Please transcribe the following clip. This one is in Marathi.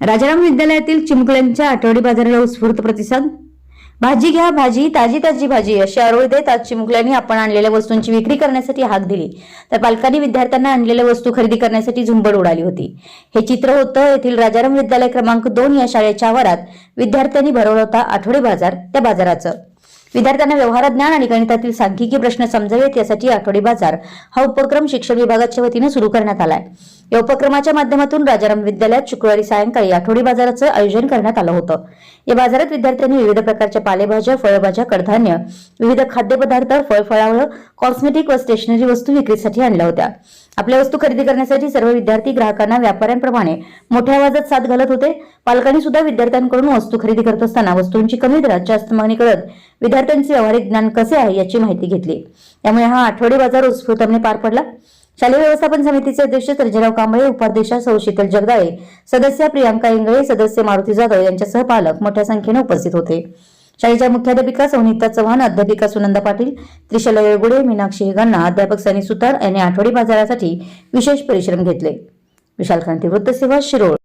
राजाराम विद्यालयातील चिमुकल्यांच्या आठवडी बाजाराला उत्स्फूर्त प्रतिसाद. भाजी घ्या भाजी ताजी ताजी भाजी अशी आरोळी देत आज चिमुकल्यांनी आपण आणलेल्या वस्तूंची विक्री करण्यासाठी हाक दिली. तर पालकांनी विद्यार्थ्यांना आणलेल्या वस्तू खरेदी करण्यासाठी झुंबड उडाली होती. हे चित्र होतं येथील राजाराम विद्यालय क्रमांक दोन या शाळेच्या आवारात. विद्यार्थ्यांनी भरवला होता आठवडी बाजार त्या बाजाराचं. विद्यार्थ्यांना व्यवहार ज्ञान आणि गणितातील सांख्यिकी प्रश्न समजावेत यासाठी आठवडी बाजार हा उपक्रम शिक्षण विभागाच्या वतीने सुरू करण्यात आलाय. या उपक्रमाच्या माध्यमातून राजाराम विद्यालयात शुक्रवारी सायंकाळी आठवडी बाजाराचं आयोजन करण्यात आलं होतं. या बाजारात विद्यार्थ्यांनी विविध प्रकारच्या पालेभाज्या फळभाज्या कडधान्य विविध खाद्यपदार्थ फळफळावळ कॉस्मेटिक व स्टेशनरी वस्तू विक्रीसाठी आणल्या होत्या. आपल्या वस्तू खरेदी करण्यासाठी सर्व विद्यार्थी ग्राहकांना व्यापाऱ्यांप्रमाणे मोठ्या आवाजात साथ घालत होते. पालकांनी सुद्धा विद्यार्थ्यांकडून वस्तू खरेदी करत असताना वस्तूंची कमी दरात जास्त मागणी करत विद्यार्थ्यांचे व्यावहारिक ज्ञान कसे आहे याची माहिती घेतली. त्यामुळे हा आठवडी बाजार उत्स्फूर्तपणे पार पडला. शालेय व्यवस्थापन समितीचे अध्यक्ष सर्जेराव कांबळे उपाध्यक्ष सौ. शीतल जगदाळे सदस्य प्रियांका इंगळे सदस्य मारुती जाधव यांच्यासह पालक मोठ्या संख्येने उपस्थित होते. शाळेच्या मुख्याध्यापिका सौनिता चव्हाण अध्यापिका सुनंदा पाटील त्रिशला येळगुडे मीनाक्षी हेगांना अध्यापक सनी सुतार यांनी आठवडी बाजारासाठी विशेष परिश्रम घेतले. विशाल क्रांती वृत्तसेवा शिरोळ.